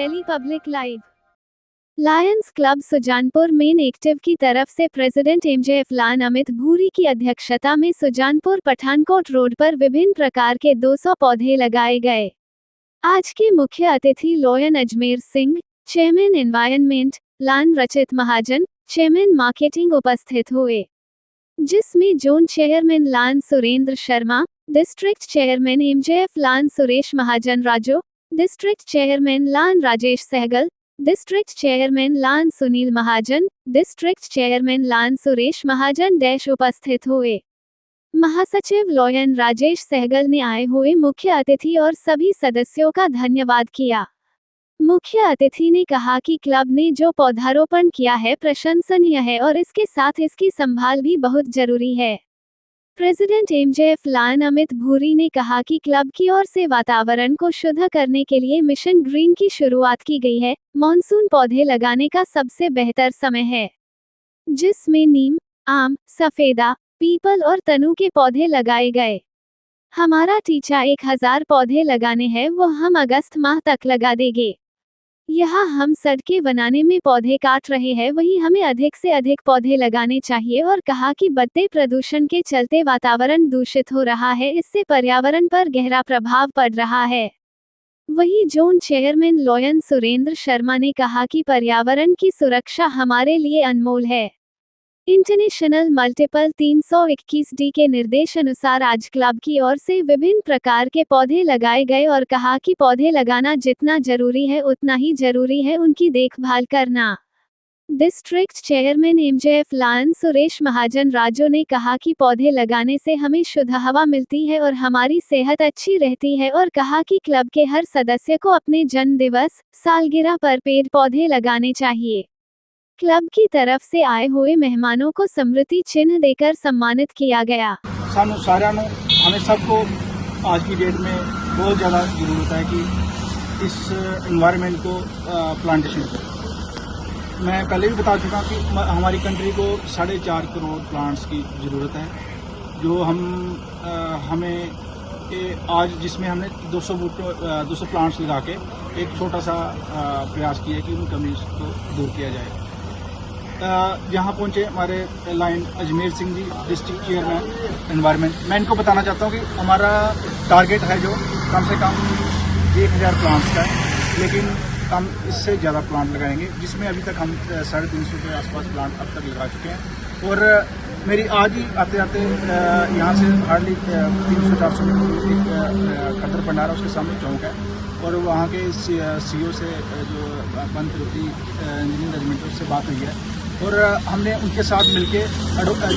Delhi public live. Lions club Sujanpur main active की तरफ़ से प्रेसिडेंट एमजेएफ लान अमित भूरी की अध्यक्षता में सुजानपुर पठानकोट रोड पर विभिन्न प्रकार के 200 पौधे लगाए गए। आज के मुख्य अतिथि lion Ajmer Singh, chairman environment, lion Rachit Mahajan, chairman marketing उपस्थित हुए। जिसमें zone chairman lion Surendra Sharma, district chairman MJF lion Suresh Mahajan Rajo district chairman lion Rajesh Sehgal district chairman lion Sunil Mahajan district chairman lion Suresh Mahajan dash उपस्थित हुए। महासचिव lion Rajesh Sehgal ने आए हुए मुख्य अतिथि और सभी सदस्यों का धन्यवाद किया। मुख्य अतिथि ने कहा कि क्लब ने जो पौधारोपण किया है प्रशंसनीय है और इसके साथ इसकी संभाल भी बहुत ज़रूरी है। प्रेसिडेंट एमजेएफ लान अमित भूरी ने कहा कि क्लब की ओर से वातावरण को शुद्ध करने के लिए मिशन ग्रीन की शुरुआत की गई है, मॉनसून पौधे लगाने का सबसे बेहतर समय है। जिसमें नीम, आम, सफेदा, पीपल और तनु के पौधे लगाए गए। हमारा टीचा एक हज़ार पौधे लगाने हैं, वो हम अगस्त माह तक लगा देंगे। यहाँ हम सड़कें बनाने में पौधे काट रहे हैं, वही हमें अधिक से अधिक पौधे लगाने चाहिए और कहा कि बढ़ते प्रदूषण के चलते वातावरण दूषित हो रहा है, इससे पर्यावरण पर गहरा प्रभाव पड़ रहा है। वही zone chairman lion Surendra Sharma ने कहा कि पर्यावरण की सुरक्षा हमारे लिए अनमोल है। इंटरनेशनल मल्टीपल 321 डी के निर्देश अनुसार आज क्लब की ओर से विभिन्न प्रकार के पौधे लगाए गए और कहा कि पौधे लगाना जितना ज़रूरी है, उतना ही ज़रूरी है उनकी देखभाल करना। District chairman MJF lion Suresh Mahajan Rajo ने कहा कि पौधे लगाने से हमें शुद्ध हवा मिलती है और हमारी सेहत अच्छी रहती है और कहा कि क्लब के हर सदस्य को अपने जन्म दिवस सालगिरह पर पेड़ पौधे लगाने चाहिए। क्लब की तरफ़ से आए हुए मेहमानों को स्मृति चिन्ह देकर सम्मानित किया गया। सानू सारा हमें सबको आज की डेट में बहुत ज़्यादा ज़रूरत है कि इस इन्वायरमेंट को प्लांटेशन को मैं पहले भी बता चुका कि हमारी कंट्री को साढ़े चार करोड़ प्लांट्स की ज़रूरत है जो हम आ, हमें ए, आज जिसमें हमने 200 बूटो सौ प्लांट्स लगा के एक छोटा सा प्रयास किया कि उन कमीज को दूर किया जाए। यहाँ पहुँचे हमारे lion Ajmer Singh ji district chairman environment मैं इनको बताना चाहता हूँ कि हमारा टारगेट है जो कम से कम एक हज़ार प्लांट्स का है लेकिन हम इससे ज़्यादा प्लांट लगाएँगे, जिसमें अभी तक हम साढ़े तीन सौ के आसपास प्लांट अब तक लगा चुके हैं। और मेरी आज ही आते आते यहाँ से हार्डली तीन सौ चार सौ मीटर एक खतर भंडारा उसके सामने चौंक है। और वहाँ के सी ओ से जो पंत इंजीनियरिंग रेजिमेंट उससे बात हुई है। और हमने उनके साथ मिलके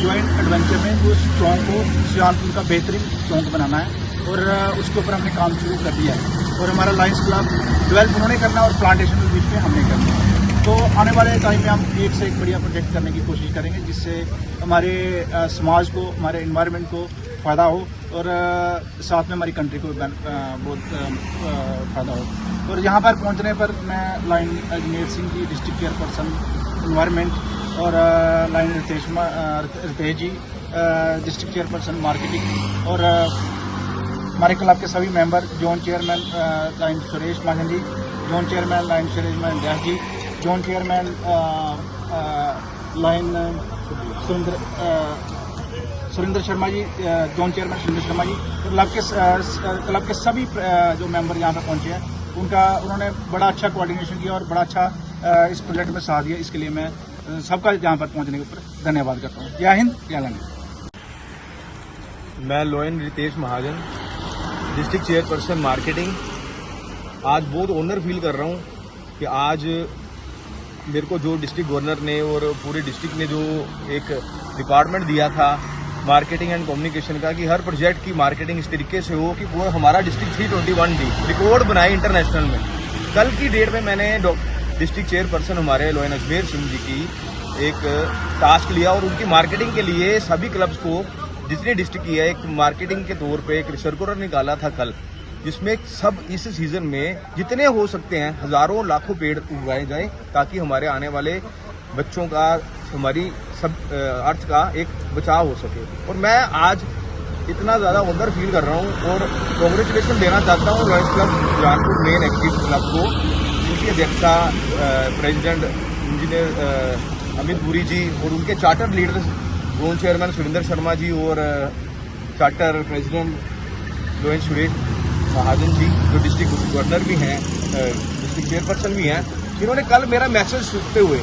ज्वाइंट एडवेंचर में उस चौंक को सुजानपुर का बेहतरीन चौंक बनाना है और उसके ऊपर हमने काम शुरू कर दिया है और हमारा लाइन्स क्लब डेवलप उन्होंने करना और प्लांटेशन के बीच में हमने करना है। तो आने वाले टाइम में हम एक से एक बढ़िया प्रोजेक्ट करने की कोशिश करेंगे जिससे हमारे समाज को, हमारे इन्वायरमेंट को फ़ायदा हो और साथ में हमारी कंट्री को बहुत फ़ायदा हो। और यहाँ पर पहुँचने पर मैं lion Ajmer Singh ji district chairperson environment और lion Ritesh Ritesh ji district chairperson marketing और हमारे क्लब के सभी member zone chairman lion Suresh Mahajan ji zone chairman lion Suresh Mahajan Vyas ji zone chairman lion Surendra Surendra Sharma ji zone chairman Surendra Sharma ji club के club के सभी जो member यहाँ पर पहुँचे हैं, उनका, उन्होंने बड़ा अच्छा कोऑर्डिनेशन किया और बड़ा अच्छा इस प्रोजेक्ट में साथ दिया। इसके लिए मैं सबका यहाँ पर पहुँचने के ऊपर धन्यवाद करता हूँ। जय हिंद, जय लंडन मैं lion Ritesh Mahajan, district chairperson marketing. आज बहुत ऑनर फील कर रहा हूँ कि आज मेरे को जो डिस्ट्रिक्ट गवर्नर ने और पूरे डिस्ट्रिक्ट ने जो एक डिपार्टमेंट दिया था मार्केटिंग एंड कम्युनिकेशन का, कि हर प्रोजेक्ट की मार्केटिंग इस तरीके से हो कि वो हमारा district three twenty one D record बनाए इंटरनेशनल में। कल की डेट में मैंने डिस्ट्रिक्ट चेयरपर्सन हमारे लोयन अजमेर सिंह जी की एक टास्क लिया और उनकी मार्केटिंग के लिए सभी क्लब्स को जितने डिस्ट्रिक्ट की है, एक मार्केटिंग के तौर पे एक सर्कुलर निकाला था कल, जिसमें सब इस सीज़न में जितने हो सकते हैं, हज़ारों लाखों पेड़ उगाए जाए ताकि हमारे आने वाले बच्चों का, हमारी सब अर्थ का एक बचाव हो सके। और मैं आज इतना ज़्यादा ऑनर फील कर रहा हूँ और कॉन्ग्रेचुलेशन देना चाहता हूँ royals club Sujanpur main active club को। जिनकी अध्यक्षता प्रेसिडेंट इंजीनियर अमित पुरी जी और उनके charter leaders zone chairman Surendra Sharma ji और charter president lion Suresh Mahajan ji, जो डिस्ट्रिक्ट गवर्नर भी हैं डिस्ट्रिक्ट चेयरपर्सन भी हैं, इन्होंने कल मेरा मैसेज सुनते हुए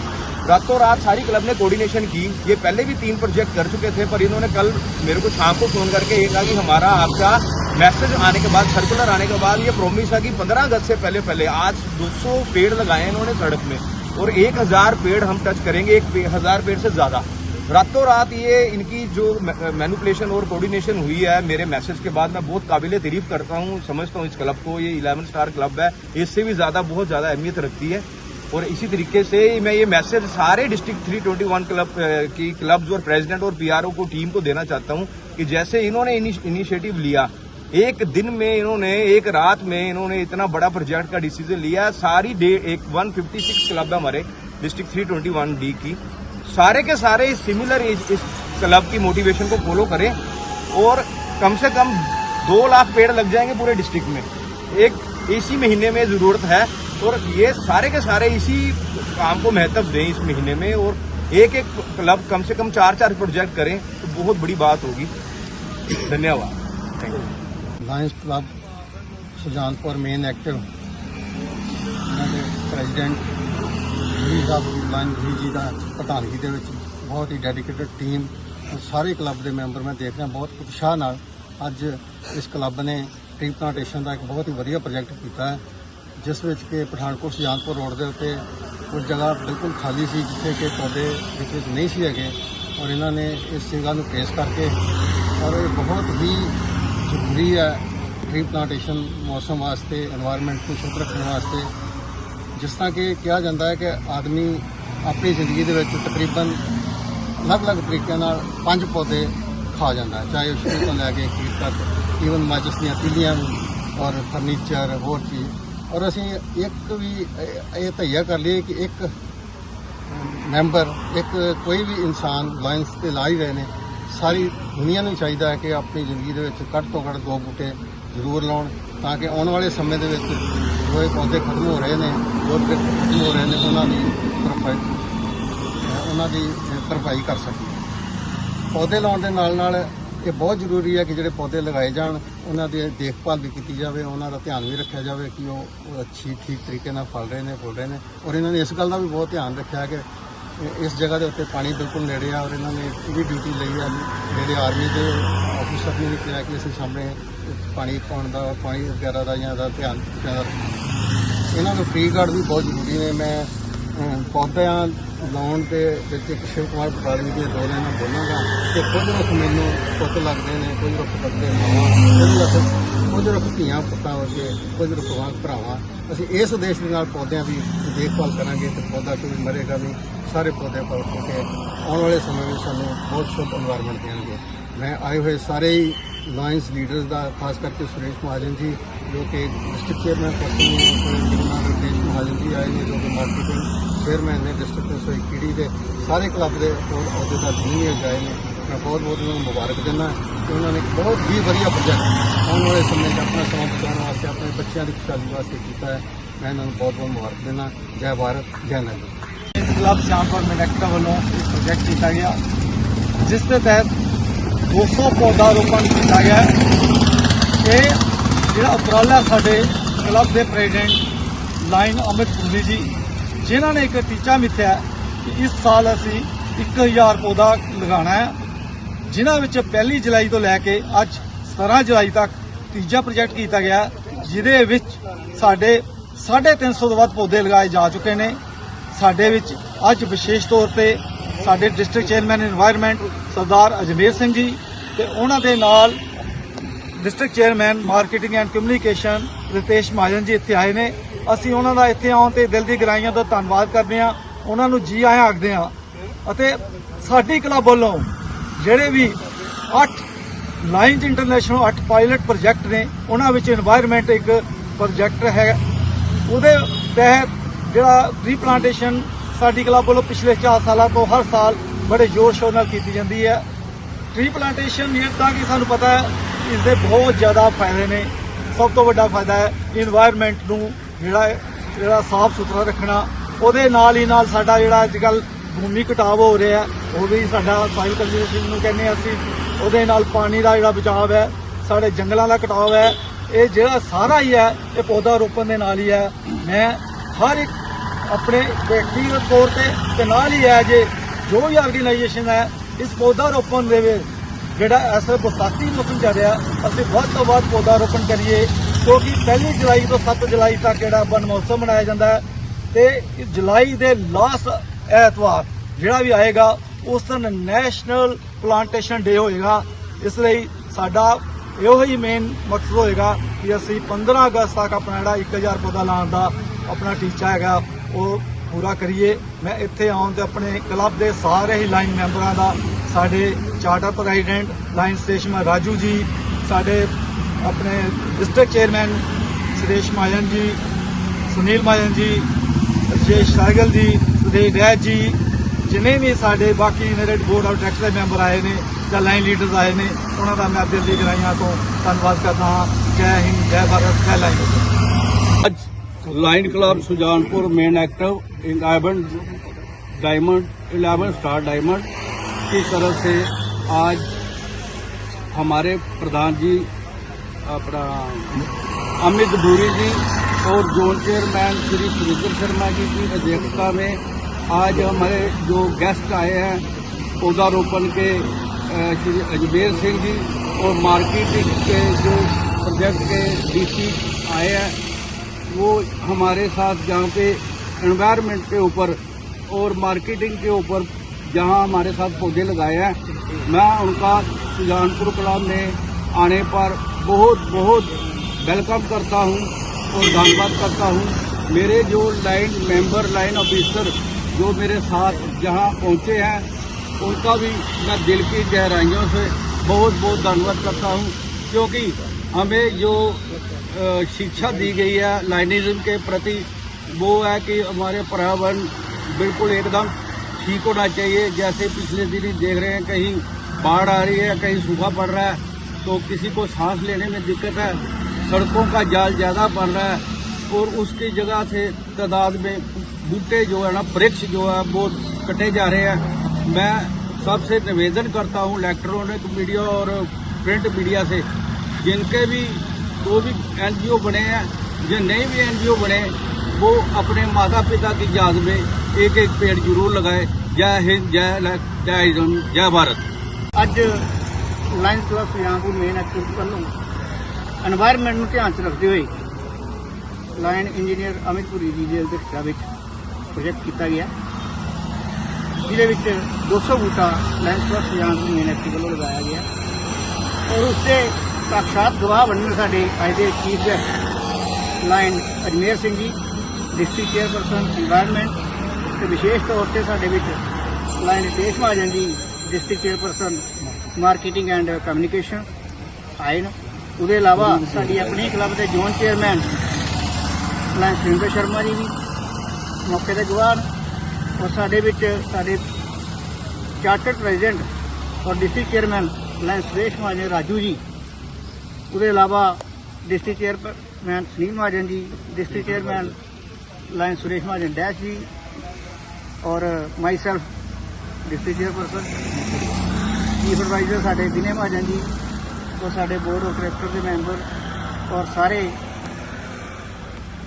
रातों रात सारी क्लब ने कोऑर्डिनेशन की। ये पहले भी तीन प्रोजेक्ट कर चुके थे, पर इन्होंने कल मेरे को शाम को फ़ोन करके ये कहा कि हमारा आपका मैसेज आने के बाद सर्कुलर आने के बाद ये प्रॉमिस है कि 15 अगस्त से पहले पहले आज 200 पेड़ लगाए इन्होंने सड़क में। और 1000 पेड़ हम टच करेंगे, एक हज़ार पेड़ से ज़्यादा। रातों रात ये इनकी जो मैनुपुलेशन और कोऑर्डिनेशन हुई है, मेरे मैसेज के बाद मैं बहुत काबिल तारीफ़ करता हूँ, समझता हूँ इस क्लब को, ये 11 स्टार क्लब है। इससे भी ज़्यादा, बहुत ज़्यादा अहमियत रखती है। और इसी तरीके से मैं ये मैसेज सारे डिस्ट्रिक्ट 321 क्लब की क्लब्स और प्रेसिडेंट और पीआरओ को टीम को देना चाहता हूँ कि जैसे इन्होंने इनिशिएटिव लिया एक दिन में इन्होंने एक रात में इन्होंने इतना बड़ा प्रोजेक्ट का डिसीज़न लिया सारी डे एक 156 क्लब है हमारे डिस्ट्रिक्ट 321 डी की। सारे के सारे सिमिलर इस, इस क्लब की मोटिवेशन को फॉलो करें और कम से कम दो लाख पेड़ लग जाएँगे पूरे डिस्ट्रिक्ट में। एक इसी महीने में ज़रूरत है और ये सारे के सारे इसी काम को महत्व दें इस महीने में और एक एक क्लब कम से कम चार चार प्रोजेक्ट करें तो बहुत बड़ी बात होगी धन्यवाद thank you Lions club Sujanpur main active ਇਹਨਾਂ ਦੇ ਪ੍ਰੈਜ਼ੀਡੈਂਟ ਜੀ ਸਾਹਿਬ ਲਾਇਨ ਜੀ ਜੀ ਦਾ ਪ੍ਰਧਾਨਗੀ ਦੇ ਵਿੱਚ ਬਹੁਤ ਹੀ ਡੈਡੀਕੇਟਡ ਟੀਮ ਸਾਰੇ ਕਲੱਬ ਦੇ ਮੈਂਬਰ ਮੈਂ ਦੇਖ ਰਿਹਾ ਬਹੁਤ ਉਤਸ਼ਾਹ ਨਾਲ ਅੱਜ ਇਸ ਕਲੱਬ ਨੇ ਟ੍ਰੀ ਪਲਾਂਟੇਸ਼ਨ ਦਾ ਇੱਕ ਬਹੁਤ ਹੀ ਵਧੀਆ ਪ੍ਰੋਜੈਕਟ ਕੀਤਾ ਹੈ ਜਿਸ ਵਿੱਚ ਕਿ ਪਠਾਨਕੋਟ ਸੁਜਾਨਪੁਰ ਰੋਡ ਦੇ ਉੱਤੇ ਉਹ ਜਗ੍ਹਾ ਬਿਲਕੁਲ ਖਾਲੀ ਸੀ, ਜਿੱਥੇ ਕਿ ਪੌਦੇ ਵਿੱਚ ਵਿੱਚ ਨਹੀਂ ਸੀ ਹੈਗੇ ਔਰ ਇਹਨਾਂ ਨੇ ਇਸ ਜਗ੍ਹਾ ਨੂੰ ਪੇਸ਼ ਕਰਕੇ ਔਰ ਇਹ ਬਹੁਤ ਹੀ ਜ਼ਰੂਰੀ ਹੈ ਟ੍ਰੀ ਪਲਾਂਟੇਸ਼ਨ ਮੌਸਮ ਵਾਸਤੇ এনवायरमेंट ਨੂੰ ਸ਼ੁੱਧ ਰੱਖਣ ਵਾਸਤੇ। ਜਿਸ ਤਰ੍ਹਾਂ ਕਿ ਕਿਹਾ ਜਾਂਦਾ ਹੈ ਕਿ ਆਦਮੀ ਆਪਣੀ ਜ਼ਿੰਦਗੀ ਦੇ ਵਿੱਚ ਤਕਰੀਬਨ ਅਲੱਗ-ਅਲੱਗ ਤਰੀਕਿਆਂ ਨਾਲ ਪੰਜ ਪੌਦੇ ਖਾ ਜਾਂਦਾ ਚਾਹੇ ਉਸ ਤੋਂ ਲੈ ਕੇ ਕੀਟ ਤੱਕ ਈਵਨ ਮਾਚਸ ਦੀਆਂ ਤਿਲੀਆਂ ਔਰ ਫਰਨੀਚਰ ਹੋਰ ਚੀਜ਼। ਔਰ ਅਸੀਂ ਇੱਕ ਵੀ, ਇਹ- ਧਈਆ ਕਰ ਲਈਏ ਕਿ ਇੱਕ ਮੈਂਬਰ, ਇੱਕ ਕੋਈ ਵੀ ਇਨਸਾਨ ਲਾਈਨਸ ਤੇ ਲਾ ਹੀ ਰਹੇ ਨੇ, ਸਾਰੀ ਦੁਨੀਆ ਨੂੰ ਚਾਹੀਦਾ ਹੈ ਕਿ ਆਪਣੀ ਜ਼ਿੰਦਗੀ ਦੇ ਵਿੱਚ ਘੱਟ ਤੋਂ ਘੱਟ ਦੋ ਬੂਟੇ ਜ਼ਰੂਰ ਲਾਉਣ, ਤਾਂ ਕਿ ਆਉਣ ਵਾਲੇ ਸਮੇਂ ਦੇ ਵਿੱਚ ਜੋ ਇਹ ਪੌਦੇ ਖਤਮ ਹੋ ਰਹੇ ਨੇ, ਜੋ ਖਤਮ ਹੋ ਰਹੇ ਨੇ, ਉਹਨਾਂ ਦੀ ਭਰਪਾਈ ਉਹਨਾਂ ਦੀ ਭਰਪਾਈ ਕਰ ਸਕੀਏ। ਪੌਦੇ ਲਾਉਣ ਦੇ ਨਾਲ ਨਾਲ ਇਹ ਬਹੁਤ ਜ਼ਰੂਰੀ ਹੈ ਕਿ ਜਿਹੜੇ ਪੌਦੇ ਲਗਾਏ ਜਾਣ, ਉਹਨਾਂ ਦੀ ਦੇਖਭਾਲ ਵੀ ਕੀਤੀ ਜਾਵੇ, ਉਹਨਾਂ ਦਾ ਧਿਆਨ ਵੀ ਰੱਖਿਆ ਜਾਵੇ ਕਿ ਉਹ ਅੱਛੀ, ਠੀਕ ਤਰੀਕੇ ਨਾਲ ਫਲ ਰਹੇ ਨੇ, ਫੁੱਲ ਰਹੇ ਨੇ। ਔਰ ਇਹਨਾਂ ਨੇ ਇਸ ਗੱਲ ਦਾ ਵੀ ਬਹੁਤ ਧਿਆਨ ਰੱਖਿਆ ਕਿ ਇਸ ਜਗ੍ਹਾ ਦੇ ਉੱਤੇ ਪਾਣੀ ਬਿਲਕੁਲ ਨੇੜੇ ਆ ਔਰ ਇਹਨਾਂ ਨੇ ਇਹ ਵੀ ਡਿਊਟੀ ਲਈ ਆ। ਜਿਹੜੇ ਆਰਮੀ ਦੇ ਆਫੀਸਰ ਨੇ ਵੀ ਕਿਹਾ ਕਿ ਅਸੀਂ ਸਾਹਮਣੇ ਪਾਣੀ ਪਾਉਣ ਦਾ, ਪਾਣੀ ਵਗੈਰਾ ਦਾ ਜਾਂ ਦਾ ਧਿਆਨ ਇਹਨਾਂ ਨੂੰ ਫ੍ਰੀ ਗਾਰਡ ਵੀ ਬਹੁਤ ਜ਼ਰੂਰੀ ਨੇ। ਮੈਂ ਪੌਦਿਆਂ ਲਾਉਣ ਦੇ ਵਿੱਚ ਇੱਕ ਸ਼ਿਵ ਕੁਮਾਰ ਪਟਾਰੀ ਦੇ ਦੌਰੇ ਨਾਲ ਬੋਲਾਂਗਾ ਕਿ ਕੁਝ ਰੁੱਖ ਮੈਨੂੰ ਪੁੱਤ ਲੱਗਦੇ ਨੇ, ਕੁਝ ਰੁੱਖ ਲੱਗਦੇ ਮਾਵਾਂ ਕੁਝ ਰੁੱਖ ਕੁਝ ਰੁੱਖ ਧੀਆਂ ਪੁੱਤਾਂ ਵਰਗੇ, ਕੁਝ ਰੁੱਖ ਵਾਂਗ ਭਰਾਵਾਂ। ਅਸੀਂ ਇਸ ਉਦੇਸ਼ ਦੇ ਨਾਲ ਪੌਦਿਆਂ ਦੀ ਦੇਖਭਾਲ ਕਰਾਂਗੇ ਤੇ ਪੌਦਾ ਕੋਈ ਮਰੇਗਾ ਨਹੀਂ, ਸਾਰੇ ਪੌਦੇ ਪਲ ਕੇ ਆਉਣ ਵਾਲੇ ਸਮੇਂ ਵਿੱਚ ਸਾਨੂੰ ਬਹੁਤ ਸ਼ੁਭ ਇਨਵਾਇਰਨਮੈਂਟ ਦੇਣਗੇ। ਮੈਂ ਆਏ ਹੋਏ ਸਾਰੇ ਹੀ ਲਾਇੰਸ ਲੀਡਰਸ ਦਾ, ਖਾਸ ਕਰਕੇ ਸੁਰੇਸ਼ ਮਹਾਜਨ ਜੀ, ਜੋ ਕਿ ਡਿਸਟ੍ਰਿਕਟ ਚੇਅਰਮੈਨ ਪਰਸਨ ਨੇ ਮਹਾਜਨ ਜੀ ਆਏ ਨੇ, ਜੋ ਕਿ ਮਾਰਕੀਟਿੰਗ ਚੇਅਰਮੈਨ ਨੇ ਡਿਸਟ੍ਰਿਕਟ ਰਸੋਈ ਕੀੜੀ ਦੇ, ਸਾਰੇ ਕਲੱਬ ਦੇ ਹੋਰ ਅਹੁਦੇਦਾਰ ਜਿੰਨੇ ਵੀ ਆਏ ਨੇ। ਮੈਂ ਬਹੁਤ ਬਹੁਤ ਉਹਨਾਂ ਨੂੰ ਮੁਬਾਰਕ ਦਿੰਦਾ ਕਿ ਉਹਨਾਂ ਨੇ ਇੱਕ ਬਹੁਤ ਹੀ ਵਧੀਆ ਪ੍ਰੋਜੈਕਟ ਆਉਣ ਵਾਲੇ ਸਮੇਂ 'ਚ ਆਪਣਾ ਸਮਾਂ ਬਚਾਉਣ ਵਾਸਤੇ, ਆਪਣੇ ਬੱਚਿਆਂ ਦੀ ਖੁਸ਼ਹਾਲੀ ਵਾਸਤੇ ਕੀਤਾ ਹੈ। ਮੈਂ ਇਹਨਾਂ ਨੂੰ ਬਹੁਤ ਬਹੁਤ ਮੁਬਾਰਕ ਦਿੰਦਾ ਜੈ ਭਾਰਤ, ਜੈ ਨੰਦ। ਇਸ ਕਲੱਬ ਸ਼ਾਮਪੁਰ ਮੈਨੇਕਟਾ ਵੱਲੋਂ ਇੱਕ ਪ੍ਰੋਜੈਕਟ ਕੀਤਾ ਗਿਆ, ਜਿਸ ਦੇ ਤਹਿਤ 200 ਪੌਦਾ ਰੋਪਣ ਕੀਤਾ ਗਿਆ ਇਹ ਜਿਹੜਾ ਉਪਰਾਲਾ ਸਾਡੇ ਕਲੱਬ ਦੇ ਪ੍ਰੈਜ਼ੀਡੈਂਟ ਲਾਈਨ ਅਮਿਤ ਪੁਰੀ ਜੀ, ਜਿਨ੍ਹਾਂ ਨੇ ਇੱਕ ਟੀਚਾ ਮਿੱਥਿਆ ਕਿ ਇਸ ਸਾਲ ਅਸੀਂ 1000 ਪੌਦਾ ਲਗਾਣਾ ਹੈ, ਜਿਨ੍ਹਾਂ ਵਿੱਚ ਪਹਿਲੀ ਜੁਲਾਈ ਤੋਂ ਲੈ ਕੇ ਅੱਜ 17 ਜੁਲਾਈ ਤੱਕ ਤੀਜਾ ਪ੍ਰੋਜੈਕਟ ਕੀਤਾ ਗਿਆ, ਜਿਹਦੇ ਵਿੱਚ ਸਾਡੇ 350 ਤੋਂ ਵੱਧ ਪੌਦੇ ਲਗਾਏ ਜਾ ਚੁੱਕੇ ਨੇ। ਸਾਡੇ ਵਿੱਚ ਅੱਜ ਵਿਸ਼ੇਸ਼ ਤੌਰ ਤੇ ਸਾਡੇ district chairman environment Sardar Ajmer Singh ji ਤੇ ਉਹਨਾਂ ਦੇ ਨਾਲ district chairman, marketing and communication Ritesh Mahajan ji ਇੱਥੇ ਆਏ ਨੇ। ਅਸੀਂ ਉਹਨਾਂ ਦਾ ਇੱਥੇ ਆਉਣ ਤੇ ਦਿਲ ਦੀ ਗਰਾਈਆਂ ਦਾ ਧੰਨਵਾਦ ਕਰਦੇ ਹਾਂ। ਉਹਨਾਂ ਨੂੰ ਜੀ ਆਇਆਂ ਆਖਦੇ ਹਾਂ। ਅਤੇ ਸਾਡੀ ਕਲੱਬ ਵੱਲੋਂ ਜਿਹੜੇ ਵੀ 8 ਲਾਈਨਸ ਇੰਟਰਨੈਸ਼ਨਲ 8 ਪਾਇਲਟ ਪ੍ਰੋਜੈਕਟ ਨੇ, ਉਹਨਾਂ ਵਿੱਚ এনवायरमेंट ਇੱਕ ਪ੍ਰੋਜੈਕਟ ਹੈ। ਉਹਦੇ ਤਹਿਤ ਜਿਹੜਾ ਰੀਪਲਾਂਟੇਸ਼ਨ ਸਾਡੀ ਕਲੱਬ ਵੱਲੋਂ ਪਿਛਲੇ 4 ਸਾਲਾਂ ਤੋਂ ਹਰ ਸਾਲ ਬੜੇ ਜ਼ੋਰ ਸ਼ੋਰ ਨਾਲ ਕੀਤੀ ਜਾਂਦੀ ਹੈ। ਟ੍ਰੀ ਪਲਾਂਟੇਸ਼ਨ ਤਾਂ ਕਿ ਸਾਨੂੰ ਪਤਾ ਹੈ ਇਸ ਦੇ ਬਹੁਤ ਜ਼ਿਆਦਾ ਫਾਇਦੇ ਨੇ। ਸਭ ਤੋਂ ਵੱਡਾ ਫਾਇਦਾ ਹੈ এনवायरमेंट ਨੂੰ ਜਿਹੜਾ ਜਿਹੜਾ ਸਾਫ਼ ਸੁਥਰਾ ਰੱਖਣਾ। ਉਹਦੇ ਨਾਲ ਹੀ ਨਾਲ ਸਾਡਾ ਜਿਹੜਾ ਅੱਜ ਕੱਲ ਭੂਮੀ ਘਟਾਵ ਹੋ ਰਿਹਾ ਉਹ ਵੀ ਸਾਡਾ ਸਾਇਲ ਕੰਜ਼ਰਵੇਸ਼ਨ ਨੂੰ ਕਹਿੰਦੇ ਆ ਅਸੀਂ। ਉਹਦੇ ਨਾਲ ਪਾਣੀ ਦਾ ਜਿਹੜਾ ਬਚਾਅ ਹੈ, ਸਾਡੇ ਜੰਗਲਾਂ ਦਾ ਘਟਾਵ ਹੈ। ਇਹ ਜਿਹੜਾ ਸਾਰਾ ਹੀ ਹੈ, ਇਹ ਪੌਦਾ ਰੋਪਣ ਦੇ ਨਾਲ ਹੀ ਹੈ। ਮੈਂ ਹਰ ਇੱਕ ਆਪਣੇ ਵਿਅਕਤੀਗਤ ਤੌਰ ਤੇ ਤੇ ਨਾਲ ਹੀ ਹੈ ਜੇ ਜੋ ਵੀ ਆਰਗੇਨਾਈਜੇਸ਼ਨ ਹੈ, ਇਸ ਪੌਦਾ ਰੋਪਣ ਦੇ ਵਿੱਚ ਜਿਹੜਾ ਇਸ ਬਰਸਾਤੀ ਮੌਸਮ ਚੱਲ ਰਿਹਾ, ਅਸੀਂ ਵੱਧ ਤੋਂ ਵੱਧ ਪੌਦਾ ਰੋਪਣ ਕਰੀਏ, ਕਿਉਂਕਿ ਪਹਿਲੀ ਜੁਲਾਈ ਤੋਂ 7 ਜੁਲਾਈ ਤੱਕ ਜਿਹੜਾ ਵਨ ਮੌਸਮ ਮਨਾਇਆ ਜਾਂਦਾ ਹੈ ਤੇ ਜੁਲਾਈ ਦੇ ਲਾਸਟ ਐਤਵਾਰ ਜਿਹੜਾ ਵੀ ਆਏਗਾ, ਉਸ ਦਿਨ ਨੈਸ਼ਨਲ ਪਲਾਂਟੇਸ਼ਨ ਡੇ ਹੋਏਗਾ। ਇਸ ਲਈ ਸਾਡਾ ਇਹੋ ਹੀ ਮੇਨ ਮਕਸਦ ਹੋਏਗਾ ਕਿ ਅਸੀਂ 15 ਅਗਸਤ ਤੱਕ ਆਪਣਾ ਜਿਹੜਾ 1000 ਪੌਦਾ ਲਾਉਣ ਦਾ ਆਪਣਾ ਟੀਚਾ ਹੈਗਾ, ਉਹ ਪੂਰਾ ਕਰੀਏ। ਮੈਂ ਇੱਥੇ ਆਉਣ ਤੇ ਆਪਣੇ ਕਲੱਬ ਦੇ ਸਾਰੇ ਹੀ ਲਾਈਨ ਮੈਂਬਰਾਂ ਦਾ, ਸਾਡੇ charter president lion station Raju ji, ਸਾਡੇ ਆਪਣੇ ਡਿਸਟ੍ਰਿਕਟ ਚੇਅਰਮੈਨ ਸੁਰੇਸ਼ ਮਾਇਨ ਜੀ, ਸੁਨੀਲ ਮਾਇਨ ਜੀ, ਰਜੇਸ਼ ਸਾਗਲ ਜੀ, ਸੁਦੇਸ਼ ਰੈਤ ਜੀ, ਜਿਨੇ ਵੀ ਸਾਡੇ ਬਾਕੀ ਮੇਰੇ ਬੋਰਡ ਆਫ ਡਾਇਰੈਕਟਰ ਦੇ ਮੈਂਬਰ ਆਏ ਨੇ ਜਾਂ ਲਾਈਨ ਲੀਡਰਸ ਆਏ ਨੇ, ਉਹਨਾਂ ਦਾ ਮੈਂ ਦਿਲ ਦੀ ਗਹਿਰਾਈਆਂ ਤੋਂ ਧੰਨਵਾਦ ਕਰਦਾ ਹਾਂ। ਜੈ ਹਿੰਦ, ਜੈ ਭਾਰਤ, ਜੈ ਲਾਈਨ ਅੱਜ lion club Sujanpur main active eleven diamond, eleven star diamond. की तरफ़ से आज हमारे प्रधान जी, अपना अमित भूरी जी और जोन चेयरमैन श्री सुरेंद्र शर्मा जी की अध्यक्षता में आज हमारे जो गेस्ट आए हैं, पौधारोपण के श्री अजमेर सिंह जी और मार्केटिंग के जो प्रोजेक्ट के डीसी आए हैं वो हमारे साथ जहाँ पे एनवायरनमेंट के ऊपर और मार्केटिंग के ऊपर जहाँ हमारे साथ पौधे लगाए हैं, मैं उनका सुजानपुर क्लब में आने पर बहुत बहुत वेलकम करता हूँ और धन्यवाद करता हूँ। मेरे जो लाइन मेंबर लाइन ऑफिसर जो मेरे साथ जहाँ पहुँचे हैं, उनका भी मैं दिल की गहराइयों से बहुत बहुत धन्यवाद करता हूँ, क्योंकि हमें जो शिक्षा दी गई है लाइनिज्म के प्रति। वो है कि हमारे पर्यावरण बिल्कुल एकदम ठीक होना चाहिए। जैसे पिछले दिन ही देख रहे हैं, कहीं बाढ़ आ रही है, कहीं सूखा पड़ रहा है तो किसी को सांस लेने में दिक्कत है, सड़कों का जाल ज़्यादा बढ़ रहा है, और उसकी जगह से तादाद में बूटे जो है ना, वृक्ष जो है, वो कटे जा रहे हैं। मैं सबसे निवेदन करता हूँ इलेक्ट्रॉनिक मीडिया और प्रिंट मीडिया से, जिनके भी ਜੋ ਵੀ ਐਨ वो भी एनजीओ बने हैं जो नहीं भी एनजीओ बने वो अपने माता पिता की याद में एक ਪੇੜ ਜ਼ਰੂਰ ਲਗਾਏ, ਜੈ ਹਿੰਦ, ਜੈ जय जय ਜੈ ਭਾਰਤ। ਅੱਜ lions club Sujanpur main active ਵੱਲੋਂ এনवायरमेंट ਨੂੰ ਧਿਆਨ 'ਚ ਰੱਖਦੇ ਹੋਏ ਲਾਇਨ ਇੰਜੀਨੀਅਰ ਅਮਿਤਪੁਰੀ ਜੀ ਦੇ ਅਧਿਕਸ਼ਤਾ ਵਿੱਚ ਪ੍ਰੋਜੈਕਟ ਕੀਤਾ ਗਿਆ। ਜਿਹਦੇ ਵਿੱਚ 200 ਬੂਟਾ lions club Sujanpur main active ਵੱਲੋਂ ਲਗਾਇਆ ਗਿਆ। ਔਰ ਉਸ 'ਤੇ ਸਾਖਾਤ ਗਵਾਹ ਬਣਨ ਸਾਡੇ ਅੱਜ ਦੇ ਚੀਫ ਲਾਈਨ ਅਜਮੇਰ ਸਿੰਘ ਜੀ ਡਿਸਟ੍ਰਿਕਟ ਚੇਅਰਪਰਸਨ এনवायरमेंट ਤੇ ਵਿਸ਼ੇਸ਼ ਤੌਰ ਤੇ ਸਾਡੇ ਵਿੱਚ Lion Ratesh Mahajan ji district chairperson marketing and communication ਆਏ ਨੇ। ਉਹਦੇ ਇਲਾਵਾ ਸਾਡੀ ਆਪਣੀ ਕਲੱਬ ਦੇ zone chairman Lion Singh Sharma ji ਵੀ ਮੌਕੇ ਦੇ ਗਵਾਹ ਔਰ ਸਾਡੇ ਵਿੱਚ ਸਾਡੇ ਚਾਰਟਰਡ ਪ੍ਰੈਜ਼ੀਡੈਂਟ ਔਰ district chairman lion Suresh Mahajan Raju ji ਉਹਦੇ ਇਲਾਵਾ district chairman Sunil Mahajan ji district chairman lion Suresh Mahajan dash ji ਔਰ myself district chairperson. Chief adviser ਸਾਡੇ ਦਿਨੇ ਮਹਾਜਨ ਜੀ ਔਰ ਸਾਡੇ ਬੋਰਡ ਆਫ ਡਾਇਰੈਕਟਰ ਦੇ ਮੈਂਬਰ ਔਰ ਸਾਰੇ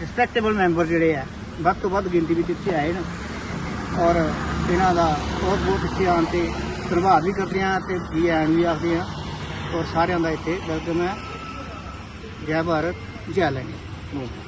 ਰਿਸਪੈਕਟੇਬਲ ਮੈਂਬਰ ਜਿਹੜੇ ਆ ਵੱਧ ਤੋਂ ਵੱਧ ਗਿਣਤੀ ਵਿੱਚ ਇੱਥੇ ਆਏ ਨੇ। ਔਰ ਇਹਨਾਂ ਦਾ ਬਹੁਤ ਬਹੁਤ ਇੱਥੇ ਆਉਣ ਤੇ ਧੰਨਵਾਦ ਵੀ ਕਰਦੇ ਹਾਂ ਤੇ ਜੀ ਆਇਆਂ ਵੀ ਆਖਦੇ ਹਾਂ ਔਰ ਸਾਰਿਆਂ ਦਾ ਇੱਥੇ ਵੈਲਕਮ ਹੈ। जय भारत जय